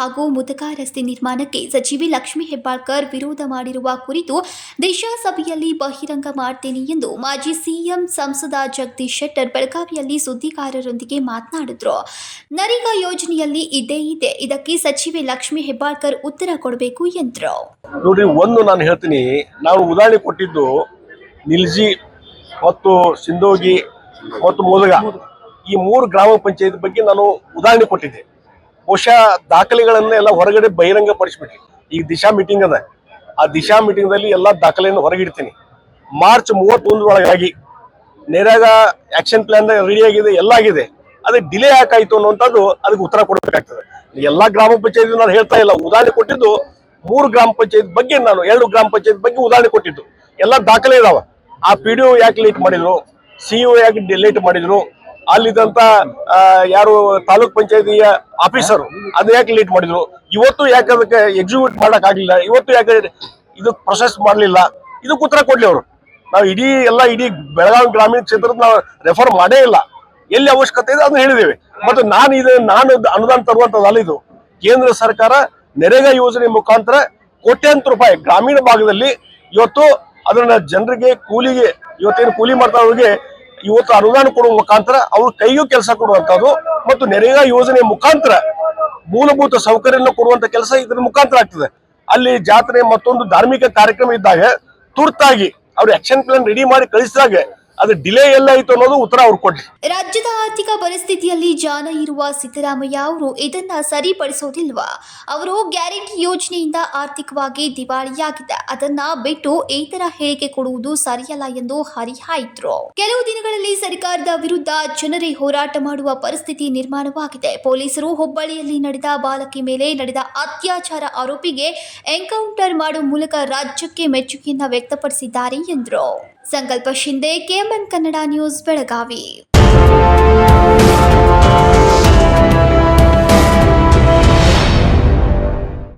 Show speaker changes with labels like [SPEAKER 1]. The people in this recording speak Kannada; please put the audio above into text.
[SPEAKER 1] ಹಾಗೂ ಮುದಕ ರಸ್ತೆ ನಿರ್ಮಾಣಕ್ಕೆ ಸಚಿವೆ ಲಕ್ಷ್ಮೀ ಹೆಬ್ಬಾಳ್ಕರ್ ವಿರೋಧ ಮಾಡಿರುವ ಕುರಿತು ದೇಶಸಭೆಯಲ್ಲಿ ಬಹಿರಂಗ ಮಾಡ್ತೇನೆ ಎಂದು ಮಾಜಿ ಸಿಎಂ ಸಂಸದ ಜಗದೀಶ್ ಶೆಟ್ಟರ್ ಬೆಳಗಾವಿಯಲ್ಲಿ ಸುದ್ದಿಗಾರರೊಂದಿಗೆ ಮಾತನಾಡಿದ್ರು. ನರೇಗಾ ಯೋಜನೆಯಲ್ಲಿ ಇದೇ ಇದೆ. ಇದಕ್ಕೆ ಸಚಿವೆ ಲಕ್ಷ್ಮೀ ಹೆಬ್ಬಾಳ್ಕರ್ ಉತ್ತರ ಕೊಡಬೇಕು ಎಂದರು.
[SPEAKER 2] ನೋಡಿ, ಒಂದು ನಾನು ಹೇಳ್ತೀನಿ, ನಾವು ಉದಾಹರಣೆ ಕೊಟ್ಟಿದ್ದು ನಿಲ್ಜಿ ಮತ್ತು ಸಿಂಧೋಗಿ ಮತ್ತು ಮೋದಗ. ಈ ಮೂರು ಗ್ರಾಮ ಪಂಚಾಯತ್ ಬಗ್ಗೆ ನಾನು ಉದಾಹರಣೆ ಕೊಟ್ಟಿದ್ದೆ. ಬಹುಶಃ ದಾಖಲೆಗಳನ್ನೆಲ್ಲ ಹೊರಗಡೆ ಬಹಿರಂಗ ಪಡಿಸ್ಬಿಟ್ರಿ ಈಗ ದಿಶಾ ಮೀಟಿಂಗ್ ಅದ. ಆ ದಿಶಾ ಮೀಟಿಂಗ್ ದಲ್ಲಿ ಎಲ್ಲ ದಾಖಲೆಯನ್ನು ಹೊರಗಿಡ್ತೀನಿ. ಮಾರ್ಚ್ ಮೂವತ್ತೊಂದರೊಳಗಾಗಿ ನೇರಾಗ ಆಕ್ಷನ್ ಪ್ಲಾನ್ ರೆಡಿ ಆಗಿದೆ, ಎಲ್ಲ ಆಗಿದೆ. ಅದಕ್ಕೆ ಡಿಲೇ ಯಾಕಾಯ್ತು ಅನ್ನುವಂಥದ್ದು ಅದಕ್ಕೆ ಉತ್ತರ ಕೊಡಬೇಕಾಗ್ತದೆ. ಎಲ್ಲಾ ಗ್ರಾಮ ಪಂಚಾಯತ್ ನಾನು ಹೇಳ್ತಾ ಇಲ್ಲ, ಉದಾಹರಣೆ ಕೊಟ್ಟಿದ್ದು ಮೂರು ಗ್ರಾಮ ಪಂಚಾಯತ್ ಬಗ್ಗೆ ನಾನು, ಎರಡು ಗ್ರಾಮ ಪಂಚಾಯತ್ ಬಗ್ಗೆ ಉದಾಹರಣೆ ಕೊಟ್ಟಿದ್ದು. ಎಲ್ಲ ದಾಖಲೆ ಇದಾವ. ಆ ಪಿ ಡಿ ಯಾಕೆ ಲೇಟ್ ಮಾಡಿದ್ರು? ಸಿ ಒ ಯಾಕೆ ಲೇಟ್ ಮಾಡಿದ್ರು? ಅಲ್ಲಿದ್ದಂತ ಯಾರು ತಾಲೂಕ್ ಪಂಚಾಯತಿಯ ಆಫೀಸರು ಅದು ಯಾಕೆ ಲೇಟ್ ಮಾಡಿದ್ರು? ಇವತ್ತು ಯಾಕೆ ಅದಕ್ಕೆ ಎಕ್ಸಿಕ್ಯೂಟ್ ಮಾಡಕ್ ಆಗ್ಲಿಲ್ಲ? ಇವತ್ತು ಯಾಕೆ ಇದು ಪ್ರೊಸೆಸ್ ಮಾಡಲಿಲ್ಲ? ಇದು ಉತ್ತರ ಕೊಡ್ಲಿ ಅವರು. ನಾವು ಇಡೀ ಎಲ್ಲ ಇಡೀ ಬೆಳಗಾವಿ ಗ್ರಾಮೀಣ ಕ್ಷೇತ್ರದ ನಾವು ರೆಫರ್ ಮಾಡೇ ಇಲ್ಲ. ಎಲ್ಲಿ ಅವಶ್ಯಕತೆ ಇದೆ ಅದನ್ನ ಹೇಳಿದ್ದೇವೆ. ಮತ್ತು ನಾನು ಇದು, ನಾನು ಅನುದಾನ ತರುವಂತದ್ದು ಇದು. ಕೇಂದ್ರ ಸರ್ಕಾರ ನೆರೆಗಾ ಯೋಜನೆ ಮುಖಾಂತರ ಕೋಟ್ಯಾಂತರ ರೂಪಾಯಿ ಗ್ರಾಮೀಣ ಭಾಗದಲ್ಲಿ ಇವತ್ತು ಅದನ್ನ ಜನರಿಗೆ, ಕೂಲಿಗೆ, ಇವತ್ತೇನು ಕೂಲಿ ಮಾಡ್ತಾವ್ರಿಗೆ ಇವತ್ತು ಅನುದಾನ ಕೊಡುವ ಮುಖಾಂತರ ಅವ್ರ ಕೈಗೂ ಕೆಲಸ ಕೊಡುವಂತದ್ದು ಮತ್ತು ನೆರೆಗಾ ಯೋಜನೆ ಮುಖಾಂತರ ಮೂಲಭೂತ ಸೌಕರ್ಯವನ್ನು ಕೊಡುವಂತ ಕೆಲಸ ಇದ್ರ ಮುಖಾಂತರ ಆಗ್ತದೆ. ಅಲ್ಲಿ ಜಾತ್ರೆ ಮತ್ತೊಂದು ಧಾರ್ಮಿಕ ಕಾರ್ಯಕ್ರಮ ಇದ್ದಾಗ ತುರ್ತಾಗಿ ಅವ್ರು ಆಕ್ಷನ್ ಪ್ಲಾನ್ ರೆಡಿ ಮಾಡಿ ಕಳಿಸಿದಾಗ ಅದು ಡಿಲೇ ಎಲ್ಲ ಆಯ್ತು ಅನ್ನೋದು ಉತ್ತರ ಅವ್ರು ಕೊಟ್ಟರು
[SPEAKER 1] ರಾಜ್ಯದ ಆರ್ಥಿಕ ಪರಿಸ್ಥಿತಿಯಲ್ಲಿ ಜಾಣ ಇರುವ ಸಿದ್ದರಾಮಯ್ಯ ಅವರು ಇದನ್ನ ಸರಿಪಡಿಸೋದಿಲ್ವಾ? ಅವರು ಗ್ಯಾರಂಟಿ ಯೋಜನೆಯಿಂದ ಆರ್ಥಿಕವಾಗಿ ದಿವಾಳಿಯಾಗಿದೆ ಅದನ್ನ ಬಿಟ್ಟು ಈ ಹೇಗೆ ಕೊಡುವುದು ಸರಿಯಲ್ಲ ಎಂದು ಹರಿಹಾಯಿದ್ರು. ಕೆಲವು ದಿನಗಳಲ್ಲಿ ಸರ್ಕಾರದ ವಿರುದ್ಧ ಜನರೇ ಹೋರಾಟ ಮಾಡುವ ಪರಿಸ್ಥಿತಿ ನಿರ್ಮಾಣವಾಗಿದೆ. ಪೊಲೀಸರು ಹುಬ್ಬಳ್ಳಿಯಲ್ಲಿ ನಡೆದ ಬಾಲಕಿ ಮೇಲೆ ನಡೆದ ಅತ್ಯಾಚಾರ ಆರೋಪಿಗೆ ಎನ್ಕೌಂಟರ್ ಮಾಡುವ ಮೂಲಕ ರಾಜ್ಯಕ್ಕೆ ಮೆಚ್ಚುಗೆಯನ್ನ ವ್ಯಕ್ತಪಡಿಸಿದ್ದಾರೆ ಎಂದರು. Sankalp Shinde KMN Kannada news Belagavi.